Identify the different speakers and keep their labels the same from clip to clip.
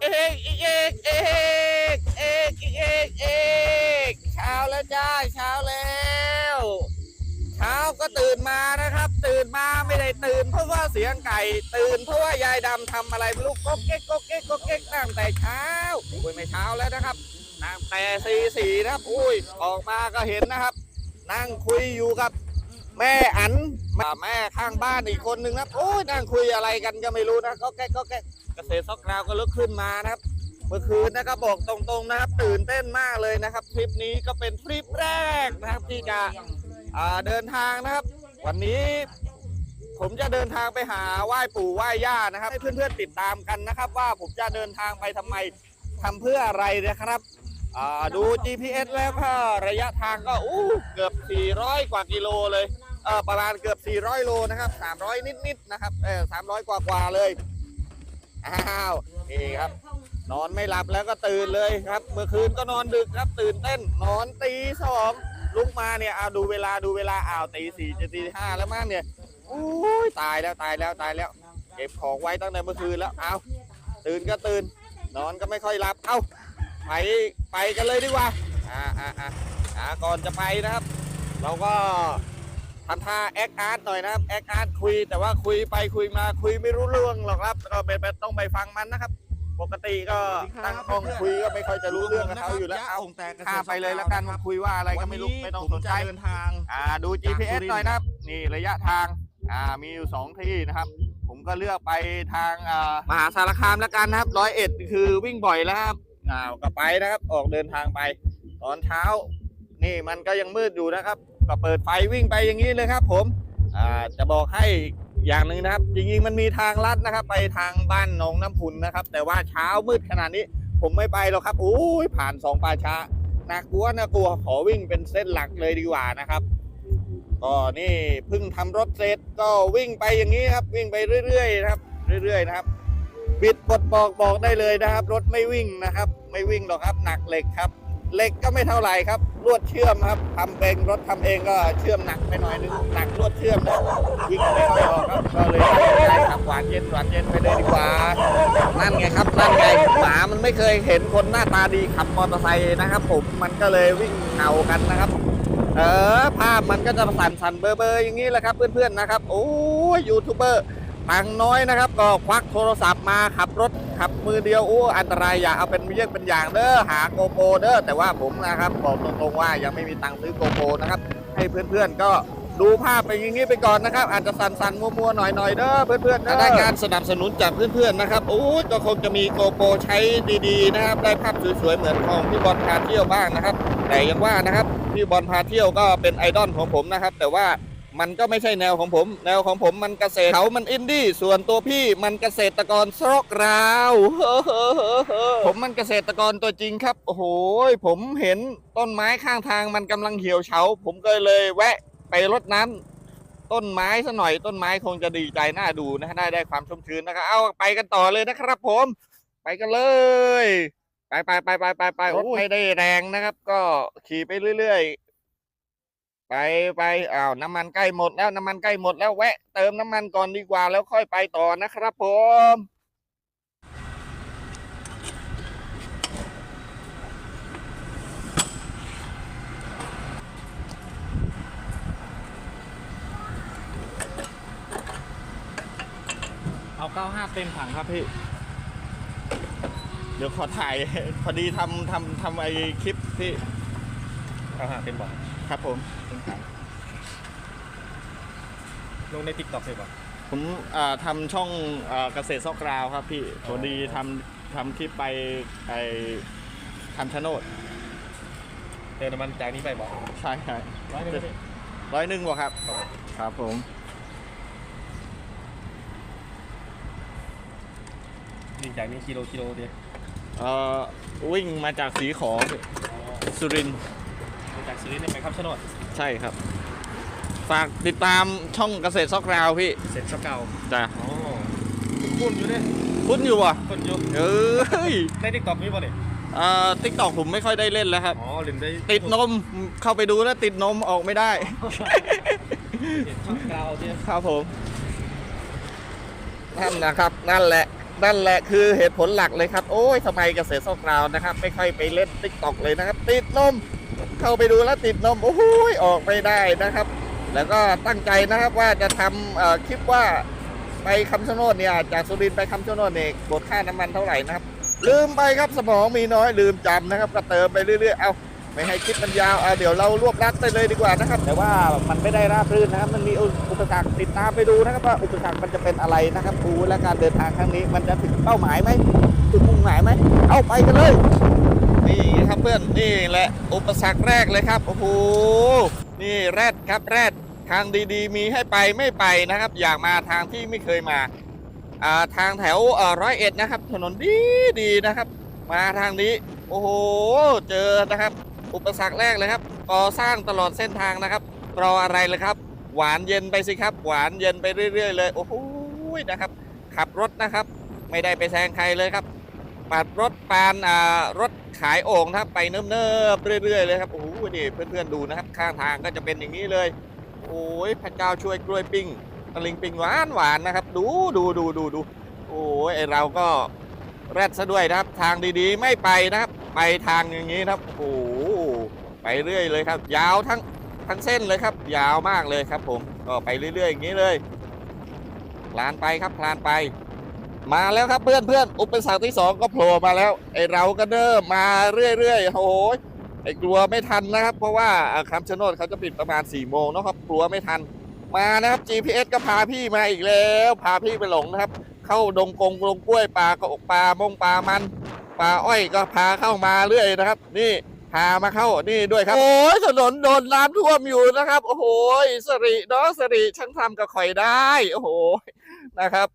Speaker 1: เอกอีกเอกเอกเอกเอกเอกเช้าแล้วจ้าเช้าแล้วเช้าก็ตื่นมานะครับ ตื่นมาไม่ได้ตื่น เพราะว่าเสียงไก่ ตื่นเพราะว่ายายดำทำอะไรไม่รู้ก๊กเก๊กก๊กเก๊กก๊กเก๊กตั้งแต่เช้าอุ้ยไม่เช้าแล้วนะครับตั้งแต่สี่สี่นะครับ อุ้ยออกมาก็เห็นนะครับ นั่งคุยอยู่กับ แม่อัน แม่ข้างบ้านอีกคนนึงนะโอ้ยนั่งคุยอะไรกันก็ไม่รู้นะก็แก๊กก็แก๊กเกษตรซอกราวก็ลุกขึ้นมานะครับ เมื่อคืนนะครับบอกตรงๆนะครับ ตื่นเต้นมากเลยนะครับทริปนี้ก็เป็นทริปแรกนะครับที่จะเดินทางนะครับ วันนี้ผมจะเดินทางไปหาไหว้ปู่ไหว้ย่านะครับ ให้เพื่อนๆติดตามกันนะครับ ว่าผมจะเดินทางไปทำไมทำเพื่ออะไรนะครับดู GPS แล้วก็ระยะทางก็อู้เกือบ 400 กว่ากิโลเลย เออประมาณเกือบ 400 โลนะครับ 300 นิดๆนะครับเออ300 กว่าๆเลยอ้าวนี่ครับ นอนไม่หลับแล้วก็ตื่นเลยครับ เมื่อคืนก็นอนดึกครับ ตื่นเต้นนอนตีสองลุกมาเนี่ยเอาดูเวลาดูเวลาอ้าวตีสี่จะตีห้าแล้วมั้งเนี่ยอุ้ยตายแล้วตายแล้วตายแล้วเก็บของไว้ตั้งแต่เมื่อคืนแล้วเอาตื่นก็ตื่น นอนก็ไม่ค่อยหลับเอาไปไปกันเลยดีกว่าอ่าอ่าอ่าก่อนจะไปนะครับ เราก็ ทำท่าแอคอาร์ตหน่อยนะครับแอคอาร์ตคุยแต่ว่าคุยไปคุยมาคุยไม่รู้เรื่องหรอกครับก็ไปไปต้องไปฟังมันนะครับ ปกติก็ตั้งกล้องคุยก็ไม่ค่อยจะรู้เรื่องกับเขาอยู่แล้วเอา
Speaker 2: องแตกเกษตร
Speaker 1: ข้ามไปเลยแล้วกันมาคุยว่าอะไรก็ไม่รู้ไม่ต้องสนใจ
Speaker 2: เดินทาง
Speaker 1: อ่าดู GPS หน่อยนะครับ นี่ระยะทางอ่ามีอยู่สองที่นะครับ ผมก็เลือกไปทางอ่ามหาสารคามแล้วกันนะครับร้อยเอ็ดคือวิ่งบ่อยแล้วครับอ่าก็ไปนะครับ ออกเดินทางไป ตอนเช้า นี่มันก็ยังมืดอยู่นะครับ ก็เปิดไฟวิ่งไปอย่างนี้เลยครับ ผมจะบอกให้อย่างหนึ่งนะครับจริงๆมันมีทางลัดนะครับ ไปทางบ้านหนองน้ำพุนนะครับ แต่ว่าเช้ามืดขนาดนี้ ผมไม่ไปหรอกครับโอ้ยผ่านสองป่าช้าน่ากลัวน่ากลัวขอวิ่งเป็นเส้นหลักเลยดีกว่านะครับก็นี่เพิ่งทำรถเสร็จก็วิ่งไปอย่างนี้ครับ วิ่งไปเรื่อยๆนะครับ เรื่อยๆนะครับ บิดกดบอกบอกได้เลยนะครับ รถไม่วิ่งนะครับ ไม่วิ่งหรอกครับหนักเหล็กครับ เหล็กก็ไม่เท่าไหร่ครับ ลวดเชื่อมครับทำเองรถทำเองก็เชื่อมหนักไปหน่อยนึงหนักลวดเชื่อมนะวิ่งไม่ค่อยออกครับก็เลยใจขับหวานเย็นหวานเย็นไปเลยดีกว่า นั่นไงครับนั่นไงหมามันไม่เคยเห็นคนหน้าตาดีขับมอเตอร์ไซค์นะครับ ผมมันก็เลยวิ่งเห่ากันนะครับ เออภาพมันก็จะสั่นสั่นเบอร์เบอร์อย่างนี้แหละครับ เพื่อนๆนะครับ โอ้ยยูทูบเบอร์ ตังค์น้อยนะครับ ก็ควักโทรศัพท์มาขับรถขับมือเดียวโอ้อันตรายอย่าเอาเป็นเยี่ยงเป็นอย่างเด้อหาโกโปรเด้อแต่ว่าผมนะครับบอกตรงๆว่ายังไม่มีตังค์ซื้อโกโปรนะครับ ให้เพื่อนๆก็ดูภาพไปอย่างนี้ไปก่อนนะครับ อาจจะสั่นๆมัวๆหน่อยๆเด้อเพื่อนๆได้การสนับสนุนจากเพื่อนๆนะครับโอ้ก็คงจะมีโกโปรใช้ดีๆนะครับ ได้ภาพสวยๆเหมือนของพี่บอลพาเที่ยวบ้างนะครับ แต่ยังว่านะครับพี่บอลพาเที่ยวก็เป็นไอดอลของผมนะครับ แต่ว่า มันก็ไม่ใช่แนวของผม แนวของผมมันเกษตรเขามันอินดี้ส่วนตัวพี่มันเกษตรกรซอกราวผมมันเกษตรกรตัวจริงครับ โอ้โหผมเห็นต้นไม้ข้างทางมันกำลังเหี่ยวเฉา ผมก็เลยแวะไปรดน้ำต้นไม้ซะหน่อยต้นไม้คงจะดีใจน่าดูนะได้ได้ความชุ่มชื้นนะครับเอาไปกันต่อเลยนะครับ ผม ไปกันเลยไปไปไปไปไปไปรถไม่ได้แรงนะครับ ก็ขี่ไปเรื่อย ๆ ไปไปอ้าวน้ำมันใกล้หมดแล้วน้ำมันใกล้หมดแล้วแวะเติมน้ำมันก่อนดีกว่าแล้วค่อยไปต่อนะครับผม
Speaker 2: เอา95เต็มถังครับพี่
Speaker 1: เดี๋ยวขอถ่าย พอดีทำทำทำไอ้คลิปที่
Speaker 2: 95เต็มบอก
Speaker 1: ครับผม
Speaker 2: เต็มถังลงในติ๊กต็อกเลยบอก
Speaker 1: ผมอ่าทำช่องอ่าเกษตรซอกกราวครับพี่พอดีทำทำคลิปไปไอ้ทำชะโนด
Speaker 2: เติมน้ำมันจากนี้ไปบอก
Speaker 1: ใช่ใช่
Speaker 2: ร้อยหนึงพี่
Speaker 1: ร้อยหนึ่งวะครับ ครับผม
Speaker 2: นี่จากนี้กิโลกิโลเดียว
Speaker 1: เอ่อวิ่งมาจากสีขอสุรินทร์
Speaker 2: จากสุรินทร์เนี่ยไปครับชะโนด
Speaker 1: ใช่ครับ ฝากติดตามช่องเกษตรซอกกราวพี่
Speaker 2: เสร็จสเกา
Speaker 1: จ้ะ
Speaker 2: อ๋อคุ้นอยู่เนี่ย
Speaker 1: คุ้นอยู่อะ
Speaker 2: คุ้นอยู่
Speaker 1: เอ้ย
Speaker 2: ในติ๊กต็อกมีป่ะเนี่ย
Speaker 1: เอ่อทิกตอกผมไม่ค่อยได้เล่นแล้วครับ
Speaker 2: อ๋อลืมได้
Speaker 1: ติดนมเข้าไปดูแล้วติดนมออกไม่ได้
Speaker 2: เห็นช่องกราวเนี่ย
Speaker 1: ครับผมนั่นนะครับ นั่นแหละ นั่นแหละคือเหตุผลหลักเลยครับ โอ้ยทำไมเกษตรซอกกราวนะครับ ไม่ค่อยไปเล่นติ๊กตอกเลยนะครับ ติดนม เข้าไปดูแล้วติดนมโอ้โหออกไม่ได้นะครับ แล้วก็ตั้งใจนะครับว่าจะทำคลิปว่าไปคำชะโนดเนี่ยจากสุรินทร์ไปคำชะโนดเนี่ยกดค่าน้ำมันเท่าไหร่นะครับ ลืมไปครับสมองมีน้อยลืมจำนะครับ ก็เติมไปเรื่อยๆเอาไม่ให้คลิปมันยาวเอาเดี๋ยวเรารวบรัดไปเลยดีกว่านะครับ แต่ว่ามันไม่ได้ราบรื่นนะครับ มันมีอุปสรรคติดตามไปดูนะครับว่าอุปสรรคมันจะเป็นอะไรนะครับดูและการเดินทางครั้งนี้ มันจะถึงเป้าหมายไหมถึงมุ่งหมายไหมเอาไปกันเลย นี่ครับเพื่อนนี่แหละอุปสรรคแรกเลยครับโอ้โหนี่แรดครับแรดทางดีๆ มีให้ไปไม่ไปนะครับ อยากมาทางที่ไม่เคยมาอ่าทางแถวร้อยเอ็ดนะครับ ถนนดีดีนะครับ มาทางนี้ โอ้โห เจอนะครับ อุปสรรคแรกเลยครับก่อสร้างตลอดเส้นทางนะครับ รออะไรเลยครับ หวานเย็นไปสิครับ หวานเย็นไปเรื่อย ๆ เลย โอ้โหนะครับ ขับรถนะครับ ไม่ได้ไปแซงใครเลยครับปัดรถปานอ่ารถ ขายโอ่งนะครับไปเนิบๆเรื่อยๆเลยครับโอ้โหนี่เพื่อนๆดูนะครับข้างทางก็จะเป็นอย่างนี้เลย โอ้ยพระเจ้าช่วยกล้วยปิ้งตะลิงปิ้งหวานหวานนะครับ ดูดูดูดูดูโอ้ยไอเราก็แรดซะด้วยนะครับ ทางดีๆ ไม่ไปนะครับ ไปทางอย่างนี้นะครับโอ้ไปเรื่อยเลยครับ ยาวทั้งทั้งเส้นเลยครับ ยาวมากเลยครับ ผมก็ไปเรื่อยๆอย่างนี้เลย คลานไปครับคลานไป มาแล้วครับเพื่อนเพื่อนอุปสรรคที่สองก็โผล่มาแล้ว ไอเราก็เดิมมาเรื่อยๆโอ้โหไอกลัวไม่ทันนะครับ เพราะว่าคำชะโนดเขาจะปิดประมาณ4ี่โมงนะครับกลัวไม่ทัน มานะครับ GPS ก็พาพี่มาอีกแล้ว พาพี่ไปหลงนะครับ เข้าดงกงดงกล้วยป่ากอกป่ามงป่ามันป่าอ้อยก็พาเข้ามาเรื่อยนะครับ นี่พามาเข้านี่ด้วยครับ โอ้ยถนนโดนน้ำท่วมอยู่นะครับ โอ้โหสริเนาะสริช่างทำกับข่อยได้ โอ้โหนะครับ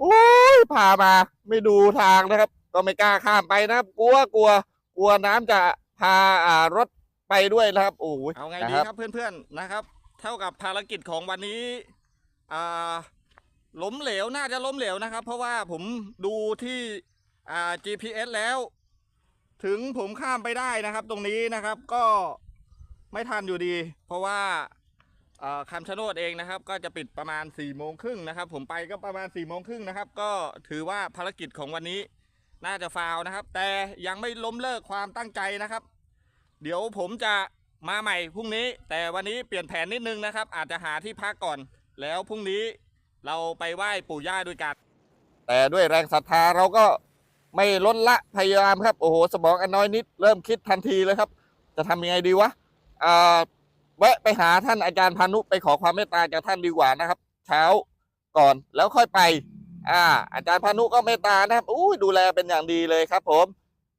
Speaker 1: โอ้ยพามา ไม่ดูทางนะครับ ก็ไม่กล้าข้ามไปนะครับ กลัวกลัว กลัวน้ำจะพาอ่ารถไปด้วยนะครับโอ้ยเอาไงดีครับเพื่อนๆนะครับ เท่ากับภารกิจของวันนี้อ่าล้มเหลวน่าจะล้มเหลวนะครับ เพราะว่าผมดูที่อ่า GPS แล้ว ถึงผมข้ามไปได้นะครับ ตรงนี้นะครับ ก็ไม่ทันอยู่ดี เพราะว่าเอ่อ คำชะโนดเองนะครับ ก็จะปิดประมาณ4ี่โมงครึ่งนะครับ ผมไปก็ประมาณ4ี่โมงครึ่งนะครับ ก็ถือว่าภารกิจของวันนี้น่าจะฟาวนะครับ แต่ยังไม่ล้มเลิกความตั้งใจนะครับ เดี๋ยวผมจะมาใหม่พรุ่งนี้ แต่วันนี้เปลี่ยนแผนนิดนึงนะครับ อาจจะหาที่พักก่อน แล้วพรุ่งนี้เราไปไหว้ปู่ย่าด้วยกันแต่ด้วยแรงศรัทธาเราก็ไม่ลดละพยายามครับ โอ้โห สมองอันน้อยนิด เริ่มคิดทันทีเลยครับ จะทำยังไงดีวะอ่า แวะไปหาท่านอาจารย์พานุไปขอความเมตตาจากท่านดีกว่านะครับ เช้าก่อนแล้วค่อยไป อ่า อาจารย์พานุก็เมตตานะครับอู้ดูแลเป็นอย่างดีเลยครับ ผม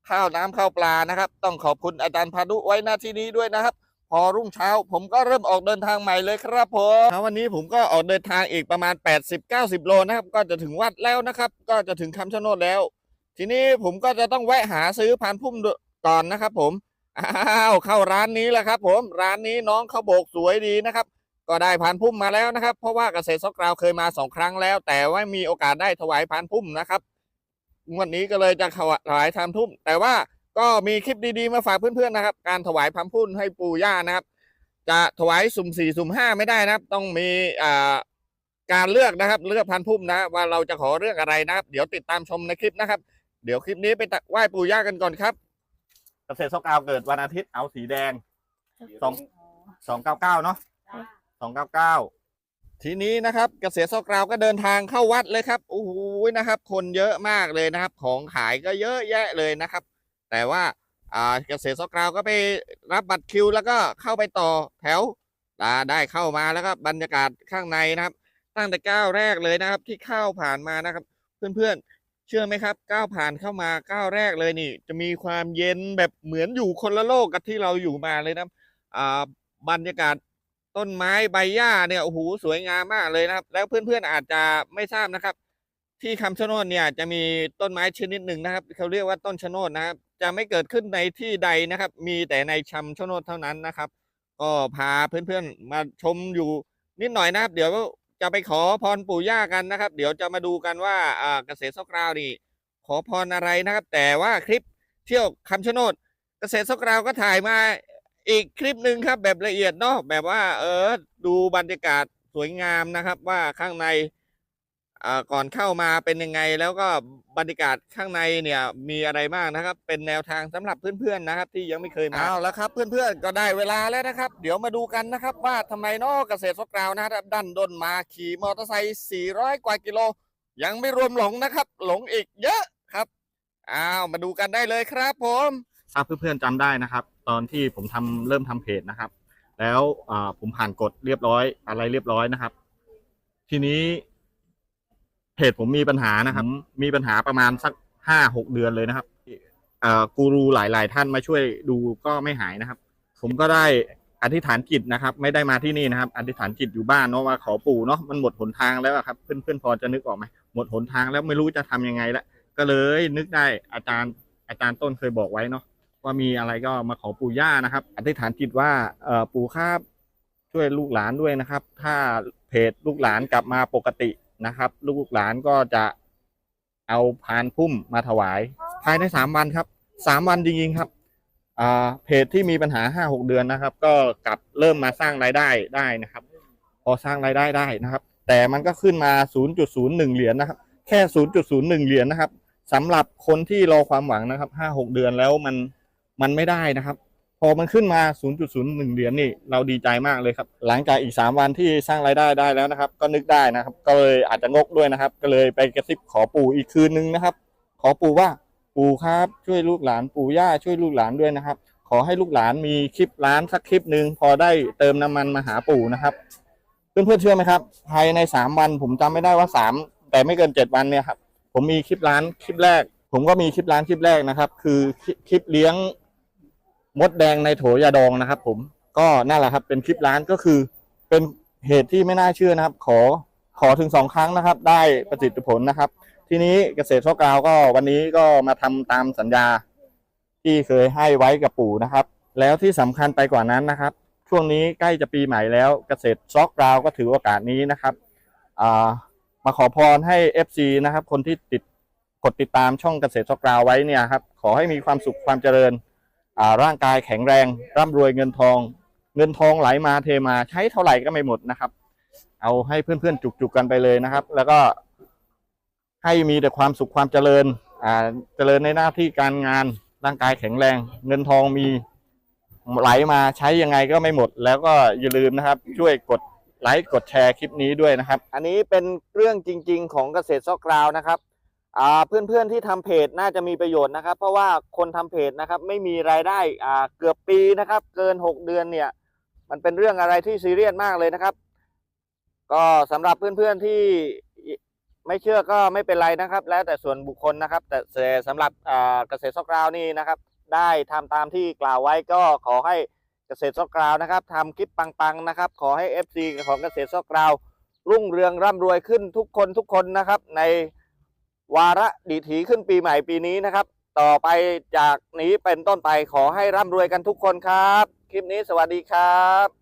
Speaker 1: ข้าวน้ำข้าวปลานะครับ ต้องขอบคุณอาจารย์พานุไว้หน้าที่นี้ด้วยนะครับ พอรุ่งเช้า ผมก็เริ่มออกเดินทางใหม่เลยครับผมวันนี้ผมก็ออกเดินทางอีกประมาณ 80-90 โลนะครับ ก็จะถึงวัดแล้วนะครับ ก็จะถึงคำชะโนดแล้ว ทีนี้ผมก็จะต้องแวะหาซื้อพานพุ่มก่อนนะครับ ผม อ้าวเข้าร้านนี้แหละครับ ผมร้านนี้น้องเขาโบกสวยดีนะครับ ก็ได้พานพุ่มมาแล้วนะครับ เพราะว่าเกษตรซอกกราวเคยมาสองครั้งแล้ว แต่ว่ามีโอกาสได้ถวายพานพุ่มนะครับวันนี้ก็เลยจะถวายพานพุ่ม แต่ว่าก็มีคลิปดีๆมาฝากเพื่อนๆนะครับ การถวายพานพุ่มให้ปู่ย่านะครับ จะถวายสุ่มสี่สุ่มห้าไม่ได้นะครับ ต้องมีอ่าการเลือกนะครับ เลือกพันพุ่มนะ ว่าเราจะขอเรื่องอะไรนะครับ เดี๋ยวติดตามชมในคลิปนะครับ เดี๋ยวคลิปนี้ไปไหว้ปู่ย่ากันก่อนครับ เกษตรซอกกาวเกิดวันอาทิตย์เอาสีแดง สอง สองเก้าเก้าเนาะสองเก้าเก้าทีนี้นะครับเกษตรซอกกราวก็เดินทางเข้าวัดเลยครับโอ้โหนะครับ คนเยอะมากเลยนะครับ ของขายก็เยอะแยะเลยนะครับ แต่ว่าอ่าเกษตรซอกกราวก็ไปรับบัตรคิว แล้วก็เข้าไปต่อแถวอ่าได้เข้ามาแล้วก็บรรยากาศข้างในนะครับ ตั้งแต่ก้าวแรกเลยนะครับ ที่เข้าผ่านมานะครับ เพื่อนๆเชื่อไหมครับก้าวผ่านเข้ามาก้าวแรกเลยนี่ จะมีความเย็นแบบเหมือนอยู่คนละโลกกับที่เราอยู่มาเลยนะอ่าบรรยากาศต้นไม้ใบหญ้าเนี่ยโอ้โหสวยงามมากเลยนะครับ แล้วเพื่อนๆอาจจะไม่ทราบนะครับ ที่คำชะโนดเนี่ยจะมีต้นไม้ชนิดหนึ่งนะครับเขาเรียกว่าต้นชะโนดนะครับ จะไม่เกิดขึ้นในที่ใดนะครับ มีแต่ในชำชะโนดเท่านั้นนะครับ ก็พาเพื่อนๆมาชมอยู่นิดหน่อยนะครับ เดี๋ยว จะไปขอพรปู่ย่ากันนะครับ เดี๋ยวจะมาดูกันว่าเกษตรซอกราวนี่ขอพรอะไรนะครับ แต่ว่าคลิปเที่ยวคำชะโนดเกษตรซอกราวก็ถ่ายมาอีกคลิปหนึ่งครับแบบละเอียดเนาะแบบว่าเออดูบรรยากาศสวยงามนะครับ ว่าข้างใน ก่อนเข้ามาเป็นยังไงแล้วก็บรรยากาศข้างในเนี่ยมีอะไรบ้างนะครับ เป็นแนวทางสำหรับเพื่อนๆนะครับ ที่ยังไม่เคยมาเอาแล้วครับ เพื่อนๆก็ได้เวลาแล้วนะครับ เดี๋ยวมาดูกันนะครับ ว่าทำไมนอกเกษตรสกราวนะครับดันดนมาขี่มอเตอร์ไซค์400 กว่ากิโล ยังไม่รวมหลงนะครับ หลงอีกเยอะครับอ้าวมาดูกันได้เลยครับผมถ้าเพื่อนๆจำได้นะครับ ตอนที่ผมทำเริ่มทำเพจนะครับ แล้วอ่าผมผ่านกฎเรียบร้อยอะไรเรียบร้อยนะครับ ทีนี้เพ จผมมีปัญหานะครับ มีปัญหาประมาณสักห้าหกเดือนเลยนะครับเอ่อกูรูหลาย ๆ ท่านมาช่วยดูก็ไม่หายนะครับ ผมก็ได้อธิษฐานจิตนะครับ ไม่ได้มาที่นี่นะครับ อธิษฐานจิตอยู่บ้านเนาะว่าขอปู่เนาะมันหมดหนทางแล้วอะครับเพื่อนเพื่อนๆพอจะนึกออกไหมหมดหนทางแล้วไม่รู้จะทำยังไงละก็เลยนึกได้อาจารย์อาจารย์ต้นเคยบอกไว้เนาะว่ามีอะไรก็มาขอปู่ย่านะครับ อธิษฐานจิตว่าเอ่อปู่ครับช่วยลูกหลานด้วยนะครับ ถ้าเพจลูกหลานกลับมาปกติ นะครับ ลูกหลานก็จะเอาพานพุ่มมาถวาย ภายในสามวันครับสามวันจริงๆครับเพจที่มีปัญหาห้าหกเดือนนะครับ ก็กลับเริ่มมาสร้างรายได้ได้นะครับ พอสร้างรายได้ได้นะครับ แต่มันก็ขึ้นมา0.01เหรียญนะครับ แค่0.01เหรียญนะครับสำหรับคนที่รอความหวังนะครับห้าหกเดือนแล้วมันมันไม่ได้นะครับ พอมันขึ้นมา 0.01 เหรียญนี่เราดีใจมากเลยครับ หลังจากอีก 3 วันที่สร้างรายได้ได้แล้วนะครับ ก็นึกได้นะครับ ก็เลยอาจจะงกด้วยนะครับ ก็เลยไปกระซิบขอปู่อีกคืนนึงนะครับ ขอปู่ว่าปู่ครับช่วยลูกหลานปู่ย่าช่วยลูกหลานด้วยนะครับ ขอให้ลูกหลานมีคลิปร้านสักคลิปหนึ่งพอได้เติมน้ำมันมาหาปู่นะครับเพื่อนๆเชื่อไหมครับภายใน 3 วันผมจำไม่ได้ว่า 3 แต่ไม่เกิน 7 วันเนี่ยครับผมมีคลิปร้านคลิปแรก ผมก็มีคลิปร้านคลิปแรกนะครับ คือคลิปเลี้ยง มดแดงในโถยาดองนะครับ ผมก็นั่นแหละครับ เป็นคลิปร้านก็คือ เป็นเหตุที่ไม่น่าเชื่อนะครับ ขอขอถึงสองครั้งนะครับ ได้ประสิทธิผลนะครับ ทีนี้เกษตรโชคกาวก็วันนี้ก็มาทำตามสัญญา ที่เคยให้ไว้กับปู่นะครับ แล้วที่สำคัญไปกว่านั้นนะครับ ช่วงนี้ใกล้จะปีใหม่แล้วเกษตรซอกราวก็ถือโอกาสนี้นะครับามาขอพรให้ FC นะครับ คนที่ติดกดติดตามช่องเกษตรซอกราวไว้เนี่ยครับ ขอให้มีความสุขความเจริญ ร่างกายแข็งแรง ร่ำรวยเงินทอง เงินทองไหลมาเทมาใช้เท่าไหร่ก็ไม่หมดนะครับ เอาให้เพื่อนๆจุกๆกันไปเลยนะครับ แล้วก็ ให้มีแต่ความสุขความเจริญ อ่าเจริญในหน้าที่การงานร่างกายแข็งแรง เงินทองมีไหลมาใช้ยังไงก็ไม่หมด แล้วก็อย่าลืมนะครับ ช่วยกดไลค์กดแชร์คลิปนี้ด้วยนะครับ อันนี้เป็นเรื่องจริง ๆ ของเกษตรซอกกราวนะครับ อ่าเพื่อนๆที่ทำเพจน่าจะมีประโยชน์นะครับ เพราะว่าคนทำเพจนะครับ ไม่มีรายได้อ่าเกือบปีนะครับ เกิน 6 เดือนเนี่ย มันเป็นเรื่องอะไรที่ซีเรียสมากเลยนะครับ ก็สำหรับเพื่อนๆที่ไม่เชื่อก็ไม่เป็นไรนะครับ แล้วแต่ส่วนบุคคลนะครับ แต่แต่สำหรับเกษตรซอกราวนี่นะครับ ได้ทำตามที่กล่าวไว้ก็ขอให้เกษตรซอกราวนะครับทำคลิปปังๆนะครับ ขอให้ FC ของเกษตรซอกราวรุ่งเรืองร่ำรวยขึ้นทุกคนทุกคนนะครับ ใน วาระดีถีขึ้นปีใหม่ปีนี้นะครับ ต่อไปจากนี้เป็นต้นไปขอให้ร่ำรวยกันทุกคนครับ คลิปนี้สวัสดีครับ